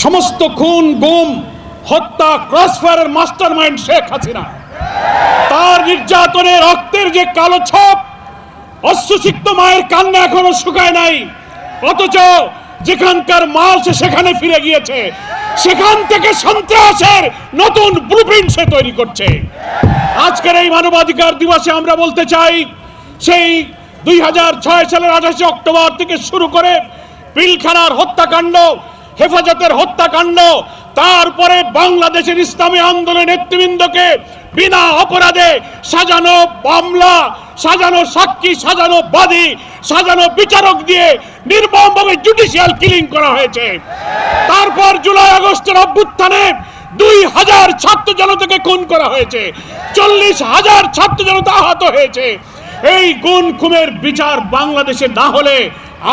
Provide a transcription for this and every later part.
সমস্ত খুন, গুম, হত্যা ক্রসফায়ারের মাস্টার মাইন্ড শেখ হাসিনা। তার নির্যাতনে রক্তের যে কালো ছাপ অশ্বসিক্ত মায়ের কান্না এখনও শুকায় নাই। অথচ যেখানকার মাল সে সেখানে ফিরে গিয়েছে। সেখান থেকে সন্ত্রাসের নতুন ব্লুপ্রিন্ট সে তৈরি করছে। আজকের এই মানবাধিকার দিবসে আমরা বলতে চাই, সেই দুই হাজার ছয় সালের আঠাশে অক্টোবর থেকে শুরু করে পিলখানার হত্যাকাণ্ড হেফাজতের হত্যাকাণ্ড, তারপরে বাংলাদেশের ইসলামী আন্দোলন নেতৃবৃন্দকে বিনা অপরাধে সাজানো মামলা, সাজানো সাক্ষী, সাজানো বাদী, সাজানো বিচারক দিয়ে নির্মমভাবে জুডিশিয়াল কিলিং করা হয়েছে। তারপর জুলাই আগস্টের অভ্যুত্থানে দুই হাজার ছাত্র জনতাকে খুন করা হয়েছে। চল্লিশ হাজার ছাত্র জনতা আহত হয়েছে। এই গুণ খুনের বিচার বাংলাদেশে না হলে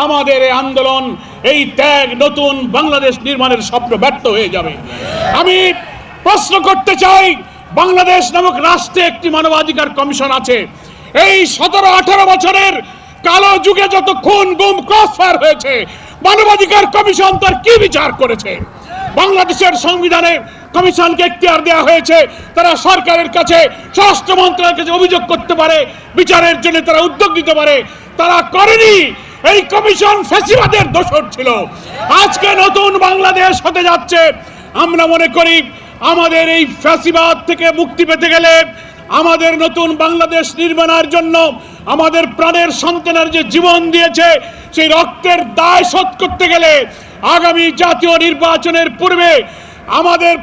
আমাদের এই আন্দোলন, এই ত্যাগ নতুন বাংলাদেশ নির্মাণের স্বপ্ন ব্যর্থ হয়ে যাবে। আমি প্রশ্ন করতে চাই, বাংলাদেশ নামক রাষ্ট্রে একটি মানবাধিকার কমিশন আছে। এই সতেরো, আঠারো বছরের কালো যুগে যত খুন, গুম, ক্রসফায়ার হয়েছে, মানবাধিকার কমিশন তার কি বিচার করেছে? বাংলাদেশের সংবিধানে কমিশনকে এখতিয়ার দেওয়া হয়েছে, তারা সরকারের কাছে, স্বরাষ্ট্র মন্ত্রণালয়ের কাছে অভিযোগ করতে পারে, বিচারের জন্য তারা উদ্যোগ নিতে পারে। তারা করেনি এই কমিশন ফ্যাসিবাদের দোষর ছিল। আজকে নতুন বাংলাদেশ হতে যাচ্ছে। আমরা মনে করি আমাদের এই ফ্যাসিবাদ থেকে মুক্তি পেতে গেলে আমাদের নতুন বাংলাদেশ নির্মাণের জন্য আমাদের প্রাণের সন্তানের যে জীবন দিয়েছে, সেই রক্তের দায় শোধ করতে গেলে আগামী জাতীয় নির্বাচনের পূর্বে আমাদের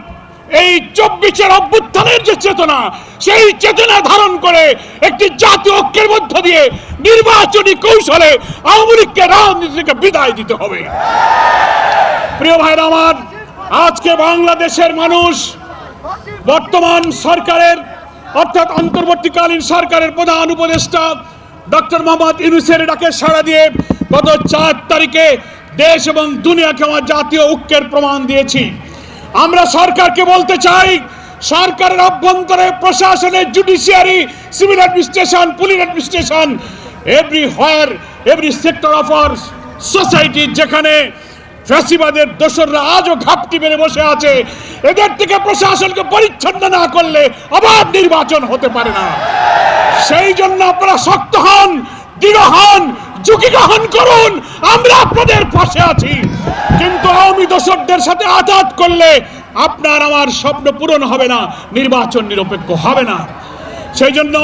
এই চব্বিশের অভ্যুত্থানের যে চেতনা, সেই চেতনা ধারণ করে একটি জাতীয় ঐক্যের মধ্য দিয়ে নির্বাচনী কৌশলে আওয়ামী লীগকে রাজনীতি থেকে বিদায় দিতে হবে। প্রিয় ভাইরা আমার, আজকে বাংলাদেশের মানুষ বর্তমান সরকারের, অর্থাৎ অন্তর্বর্তীকালীন সরকারের প্রধান উপদেষ্টা ডক্টর মোহাম্মদ ইউনুসের ডাকে সাড়া দিয়ে গত চার তারিখে দেশ এবং দুনিয়াকে আমার জাতীয় ঐক্যের প্রমাণ দিয়েছি। আমরা সরকারকে বলতে চাই, সরকারের অভ্যন্তরে প্রশাসনের judiciary civil administration police administration everywhere every sector of our society যেখানে ফ্যাসিবাদের দোসররা আজও ঘাপটি মেরে বসে আছে, এদের থেকে প্রশাসনকে পরিচ্ছন্ন না করলে অবাধ নির্বাচন হতে পারে না। সেই জন্য আপনারা শক্ত হন, দৃঢ় হন, ঝুঁকি গ্রহণ করুন, আমরা আপনাদের পাশে আছি। কিন্তু আওয়ামী দোসরদের সাথে আঘাত করলে আপনার আমার স্বপ্ন পূরণ হবে না, নির্বাচন নিরপেক্ষ হবে না। সেই জন্য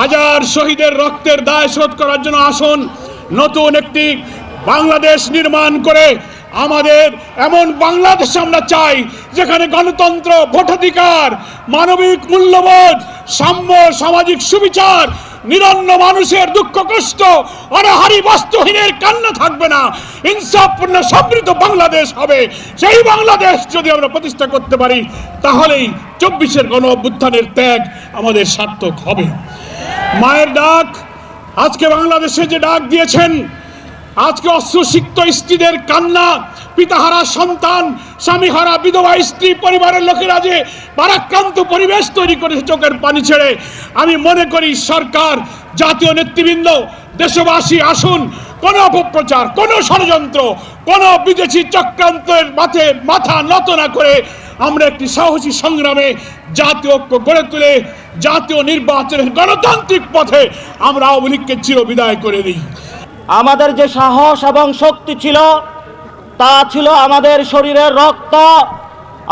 হাজার শহীদের রক্তের দায় শোধ করার জন্য আসুন, নতুন একটি বাংলাদেশ নির্মাণ করে আমাদের এমন বাংলাদেশ আমরা চাই, যেখানে গণতন্ত্র ভোটাধিকার, মানবিক মূল্যবোধ, সাম্য সামাজিক সুবিচার নিরন্ন মানুষের দুঃখ, কষ্ট, অনাহারি বস্তুহীনের কান্না থাকবে না। ইনসাফপূর্ণ সমৃদ্ধ বাংলাদেশ হবে। সেই বাংলাদেশ যদি আমরা প্রতিষ্ঠা করতে পারি, তাহলেই চব্বিশের গণ অভ্যুত্থানের ত্যাগ আমাদের সার্থক হবে। মায়ের ডাক, আজকে বাংলাদেশে যে ডাক দিয়েছেন, আজকে অশ্রুসিক্ত স্ত্রীদের কান্না পিতাহারা সন্তান, স্বামীহারা বিধবা, স্ত্রী, পরিবারের লোকেরা যে পারাক্রান্ত পরিবেশ তৈরি করেছে চোখের পানি ছেড়ে, আমি মনে করি সরকার, জাতীয় নেতৃবৃন্দ, দেশবাসী আসুন, কোনো অপপ্রচার, কোনো ষড়যন্ত্র, কোনো বিদেশি চক্রান্তের মাথে মাথা নত না করে আমরা একটি সাহসী সংগ্রামে জাতীয় ঐক্য গড়ে তুলে, জাতীয় নির্বাচনের গণতান্ত্রিক পথে আমরা আওয়ামী লীগকে চিরবিদায় করে দিই। আমাদের যে সাহস এবং শক্তি ছিল তা ছিল আমাদের শরীরের রক্ত,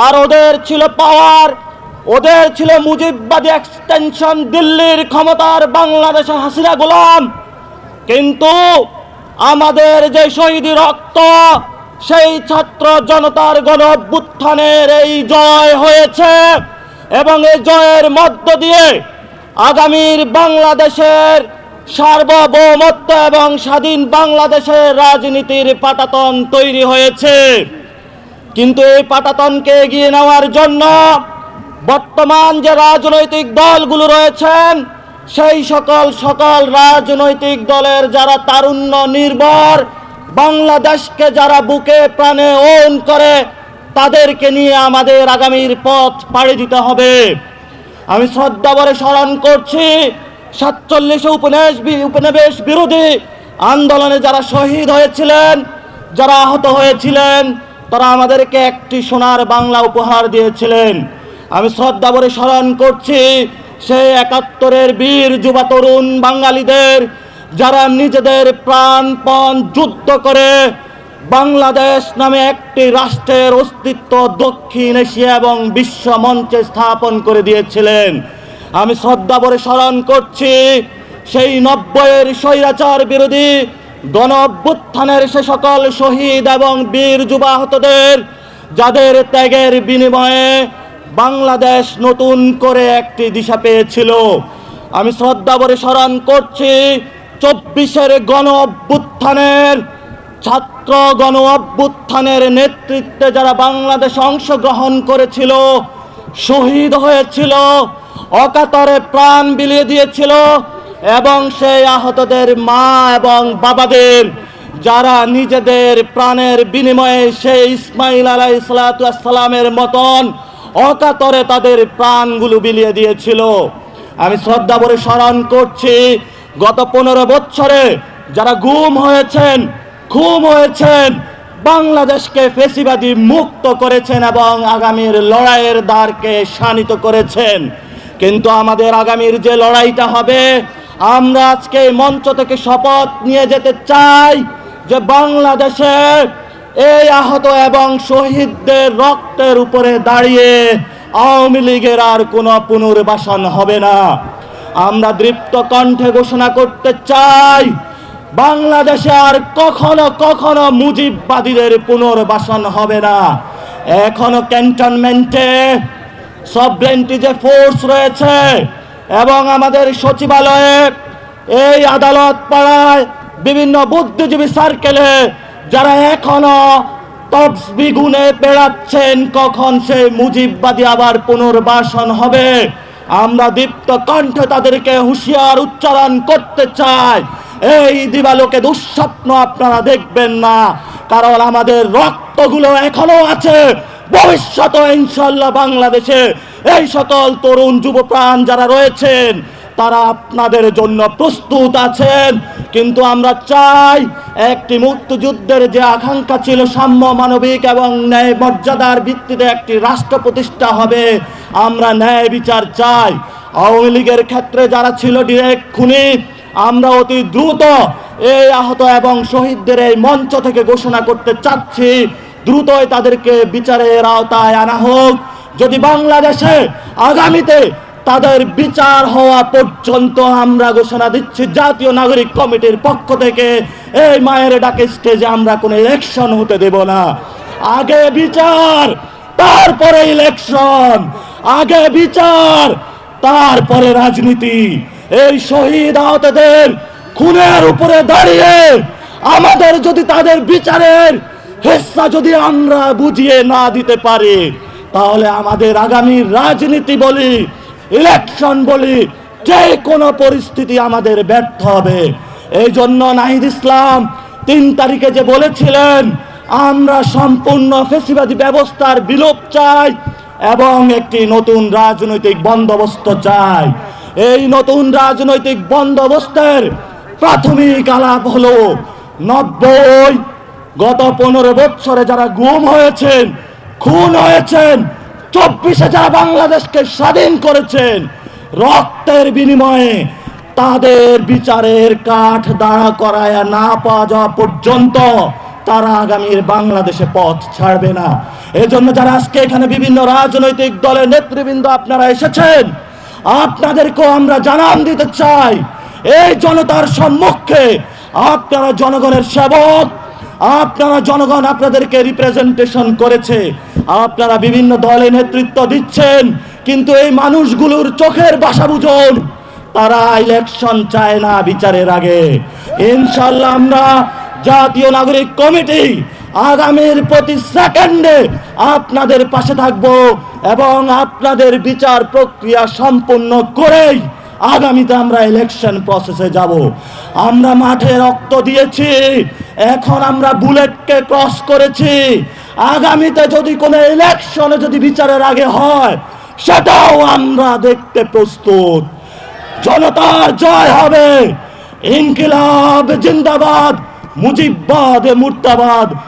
আর ওদের ছিল পাওয়ার ওদের ছিল মুজিববাদী এক্সটেনশন দিল্লির ক্ষমতার বাংলাদেশের হাসিনা গোলাম। কিন্তু আমাদের যে শহীদ রক্ত, সেই ছাত্র জনতার গণ অভ্যুত্থানের এই জয় হয়েছে এবং এই জয়ের মধ্য দিয়ে আগামীর বাংলাদেশের সার্বভৌমত্ব এবং স্বাধীন বাংলাদেশের রাজনীতির পাটাতন তৈরি হয়েছে। কিন্তু এই পাটাতনকে এগিয়ে নেওয়ার জন্য বর্তমান যে রাজনৈতিক দলগুলো রয়েছেন, সেই সকল সকল রাজনৈতিক দলের যারা তারুণ্য নির্ভর, বাংলাদেশকে যারা বুকে প্রাণে ওন করে, তাদেরকে নিয়ে আমাদের আগামীর পথ পাড়ি দিতে হবে। আমি শ্রদ্ধা ভরে স্মরণ করছি সাতচল্লিশে উপনিবেশ উপনিবেশ বিরোধী আন্দোলনে যারা শহীদ হয়েছিলেন, যারা আহত হয়েছিলেন, তারা আমাদেরকে একটি সোনার বাংলা উপহার দিয়েছিলেন। আমি শ্রদ্ধা ভরে স্মরণ করছি সেই একাত্তরের বীর যুবা তরুণ বাঙালিদের, যারা নিজেদের প্রাণপণ যুদ্ধ করে বাংলাদেশ নামে একটি রাষ্ট্রের অস্তিত্ব দক্ষিণ এশিয়া এবং বিশ্ব মঞ্চে স্থাপন করে দিয়েছিলেন। আমি শ্রদ্ধা ভরে স্মরণ করছি, সেই নব্বইয়ের স্বৈরাচার বিরোধী গণ অভ্যুত্থানের সে সকল শহীদ এবং বীর যুবাহতদের, যাদের ত্যাগের বিনিময়ে বাংলাদেশ নতুন করে একটি দিশা পেয়েছিল। আমি শ্রদ্ধা ভরে স্মরণ করছি, চব্বিশের গণ অভ্যুত্থানের ছাত্র গণ অভ্যুত্থানের নেতৃত্বে যারা বাংলাদেশে অংশগ্রহণ করেছিল, শহীদ হয়েছিল অকাতরে প্রাণ বিলিয়ে দিয়েছিল এবং সেই আহতদের মা এবং বাবাদের, যারা নিজেদের প্রাণের বিনিময়ে সেই ইসমাইল আলাই সালামের মতন অকাতরে তাদের প্রাণগুলো বিলিয়ে দিয়েছিল। আমি শ্রদ্ধা ভরে স্মরণ করছি, গত পনেরো বছরে যারা গুম হয়েছেন খুম হয়েছেন, বাংলাদেশকে ফেসিবাদী মুক্ত করেছেন এবং আগামীর লড়াইয়ের দ্বারকে শানিত করেছেন। কিন্তু আমাদের আগামীর যে লড়াইটা হবে, আমরা আজকে মঞ্চ থেকে শপথ নিয়ে যেতে চাই যে বাংলাদেশে এই আহত এবং শহীদদের রক্তের উপরে দাঁড়িয়ে আওয়ামী লীগের আর কোনো পুনর্বাসন হবে না। আমরা দৃপ্ত কণ্ঠে ঘোষণা করতে চাই, বাংলাদেশে আর কখনো কখনো মুজিববাদীদের পুনর্বাসন হবে না। এখনও ক্যান্টনমেন্টে সবরেন্টি যে ফোর্স রয়েছে এবং আমাদের সচিবালয়ে এই আদালত পাড়ায় বিভিন্ন বুদ্ধিজীবী সার্কেলে যারা এখনও গুনে বেড়াচ্ছেন, কখন সে মুজিববাদী আবার পুনর্বাসন হবে? আমরা দীপ্ত কণ্ঠে তাদেরকে হুঁশিয়ার উচ্চারণ করতে চাই। এই দিবালোকে দুঃস্বপ্ন আপনারা দেখবেন না, কারণ আমাদের রক্তগুলো এখনও আছে। ভবিষ্যতে ইনশাল্লাহ বাংলাদেশে এই সকল তরুণ যুব প্রাণ যারা রয়েছেন, তারা আপনাদের জন্য প্রস্তুত আছেন। কিন্তু আমরা চাই একটি মুক্তিযুদ্ধের যে আকাঙ্ক্ষা ছিল সাম্য মানবিক এবং ন্যায় মর্যাদার ভিত্তিতে একটি রাষ্ট্র প্রতিষ্ঠা হবে, আমরা ন্যায় বিচার চাই। আওয়ামী লীগের ক্ষেত্রে যারা ছিল ডিরেক্ট খুনি, আমরা অতি দ্রুত এই আহত এবং শহীদদের এই মঞ্চ থেকে ঘোষণা করতে চাচ্ছি। দ্রুতই তাদেরকে বিচারের আওতায় আনা হোক। যদি বাংলাদেশে আগামীতে তাদের বিচার হওয়া পর্যন্ত আমরা ঘোষণা দিচ্ছি, জাতীয় নাগরিক কমিটির পক্ষ থেকে এই মায়ের ডাকে স্টেজে আমরা কোনো ইলেকশন হতে দেব না। আগে বিচার, তারপরে ইলেকশন আগে বিচার, তারপরে রাজনীতি। এই শহীদ আহতদের খুনের উপরে দাঁড়িয়ে আমাদের যদি তাদের বিচারের হেস্সা যদি আমরা বুঝিয়ে না দিতে পারি, তাহলে আমাদের আগামী রাজনীতি বলি, ইলেকশন বলি, যে কোনো পরিস্থিতি আমাদের ব্যর্থ হবে। এই জন্য নাহিদ ইসলাম তিন তারিখে যে বলেছিলেন, আমরা সম্পূর্ণ ফেসিবাদী ব্যবস্থার বিলোপ চাই এবং একটি নতুন রাজনৈতিক বন্দোবস্ত চাই। এই নতুন রাজনৈতিক বন্দোবস্তের প্রাথমিক আলাপ হলো নব্বই গত পনেরো বছরে যারা গুম হয়েছেন, খুন হয়েছেন, চব্বিশে যারা বাংলাদেশকে স্বাধীন করেছেন, রক্তের বিনিময়ে তাদের বিচারের কাঠ দাঁড়া করায় না পাওয়া যাওয়া পর্যন্ত তারা আগামীর বাংলাদেশে পথ ছাড়বে না। এজন্য যারা আজকে এখানে বিভিন্ন রাজনৈতিক দলের নেতৃবৃন্দ আপনারা এসেছেন, আপনাদেরকেও আমরা জানান দিতে চাই, এই জনতার সম্মুখে আপনারা জনগণের সেবক আপনারা জনগণ আপনাদেরকে রিপ্রেজেন্টেশন করেছে। আপনারা বিভিন্ন দলে নেতৃত্ব দিচ্ছেন, কিন্তু এই মানুষগুলোর চোখের বাসা বুঝুন তারা ইলেকশন চায় না বিচারের আগে। ইনশাল্লাহ আমরা জাতীয় নাগরিক কমিটি আগামীর প্রতি সেকেন্ডে আপনাদের পাশে থাকব এবং আপনাদের বিচার প্রক্রিয়া সম্পূর্ণ করেই আগামীতে আমরা ইলেকশন প্রসেসে যাব। আমরা মাঠে রক্ত দিয়েছি। এখন আমরা বুলেটকে ক্রস করেছি। আগামীতে যদি কোনো ইলেকশনে যদি বিচারের আগে হয়, সেটাও আমরা দেখতে প্রস্তুত। জনতার জয় হবে। ইনকিলাব, জিন্দাবাদ, মুজিববাদ, মুর্দাবাদ।